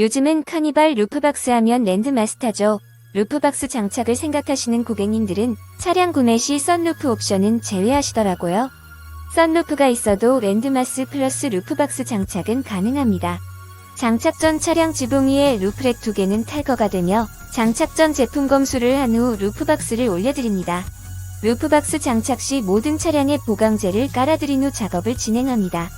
요즘은 카니발 루프박스 하면 랜드마스터죠. 루프박스 장착을 생각하시는 고객님들은 차량 구매 시 썬루프 옵션은 제외하시더라고요. 썬루프가 있어도 랜드마스 플러스 루프박스 장착은 가능합니다. 장착 전 차량 지붕 위에 루프렉 두 개는 탈거가 되며 장착 전 제품 검수를 한 후 루프박스를 올려드립니다. 루프박스 장착 시 모든 차량에 보강제를 깔아드린 후 작업을 진행합니다.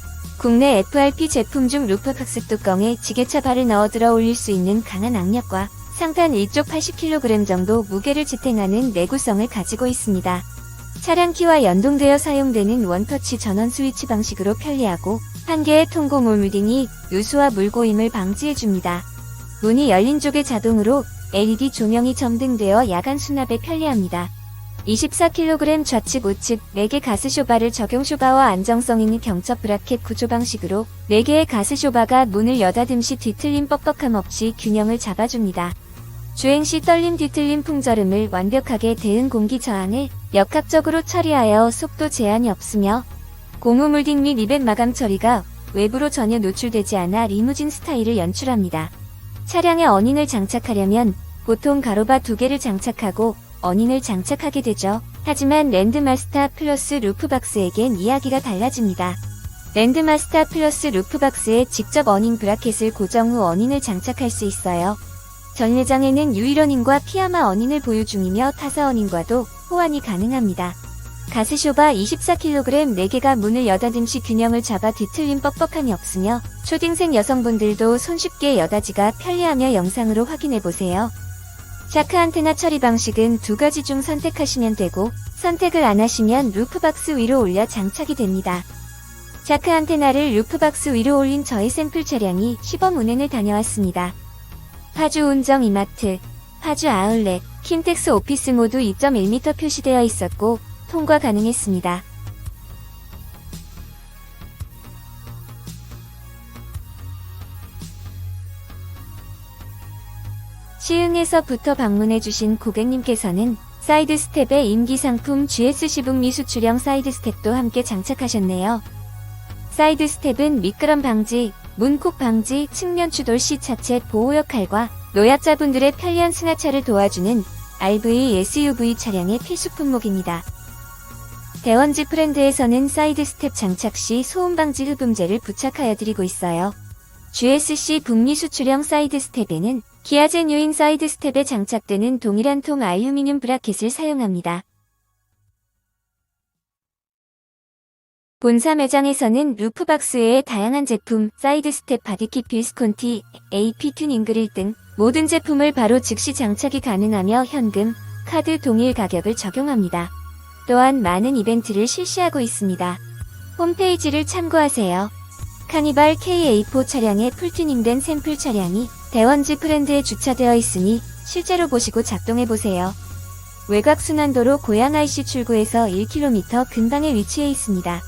국내 FRP 제품 중 루프박스 뚜껑에 지게차 발을 넣어 들어 올릴 수 있는 강한 악력과 상단 1쪽 80kg 정도 무게를 지탱하는 내구성을 가지고 있습니다. 차량 키와 연동되어 사용되는 원터치 전원 스위치 방식으로 편리하고 한 개의 통고 물무딩이 누수와 물고임을 방지해줍니다. 문이 열린 쪽에 자동으로 LED 조명이 점등되어 야간 수납에 편리합니다. 24kg 좌측 우측 4개 가스 쇼바를 적용 쇼바와 안정성 있는 경첩 브라켓 구조 방식으로 4개의 가스 쇼바가 문을 여닫음 시 뒤틀림 뻑뻑함 없이 균형을 잡아줍니다. 주행 시 떨림 뒤틀림 풍절음을 완벽하게 대응 공기 저항을 역학적으로 처리하여 속도 제한이 없으며 고무 물딩 및 리벳 마감 처리가 외부로 전혀 노출되지 않아 리무진 스타일을 연출합니다. 차량에 어닝을 장착하려면 보통 가로바 두 개를 장착하고 어닝을 장착하게 되죠. 하지만 랜드마스터 플러스 루프박스에겐 이야기가 달라집니다. 랜드마스터 플러스 루프박스에 직접 어닝 브라켓을 고정 후 어닝을 장착할 수 있어요. 전례장에는 유일어닝과 피아마 어닝을 보유 중이며 타사 어닝과도 호환이 가능합니다. 가스쇼바 24kg 4개가 문을 여닫음 시 균형을 잡아 뒤틀림 뻑뻑함이 없으며 초딩생 여성분들도 손쉽게 여닫이가 편리하며 영상으로 확인해보세요. 샤크 안테나 처리 방식은 두 가지 중 선택하시면 되고 선택을 안 하시면 루프박스 위로 올려 장착이 됩니다. 샤크 안테나를 루프박스 위로 올린 저희 샘플 차량이 시범 운행을 다녀왔습니다. 파주 운정 이마트, 파주 아울렛, 킨텍스 오피스 모두 2.1m 표시되어 있었고 통과 가능했습니다. 시흥에서부터 방문해주신 고객님께서는 사이드 스텝에 임기 상품 GS 시북 미수출형 사이드 스텝도 함께 장착하셨네요. 사이드 스텝은 미끄럼 방지, 문콕 방지, 측면 추돌 시 차체 보호 역할과 노약자분들의 편리한 승하차를 도와주는 RV SUV 차량의 필수 품목입니다. 대원지 프렌드에서는 사이드 스텝 장착 시 소음 방지 흡음재를 부착하여 드리고 있어요. GSC 북미 수출형 사이드 스텝에는 기아제 뉴인 사이드 스텝에 장착되는 동일한 통 알루미늄 브라켓을 사용합니다. 본사 매장에서는 루프박스 외의 다양한 제품, 사이드 스텝 바디킷 빌스콘티, AP 튜닝 그릴 등 모든 제품을 바로 즉시 장착이 가능하며 현금, 카드 동일 가격을 적용합니다. 또한 많은 이벤트를 실시하고 있습니다. 홈페이지를 참고하세요. 카니발 K-A4 차량의 풀튜닝된 샘플 차량이 대원지 프렌드에 주차되어 있으니 실제로 보시고 작동해보세요. 외곽순환도로 고양 IC 출구에서 1km 근방에 위치해 있습니다.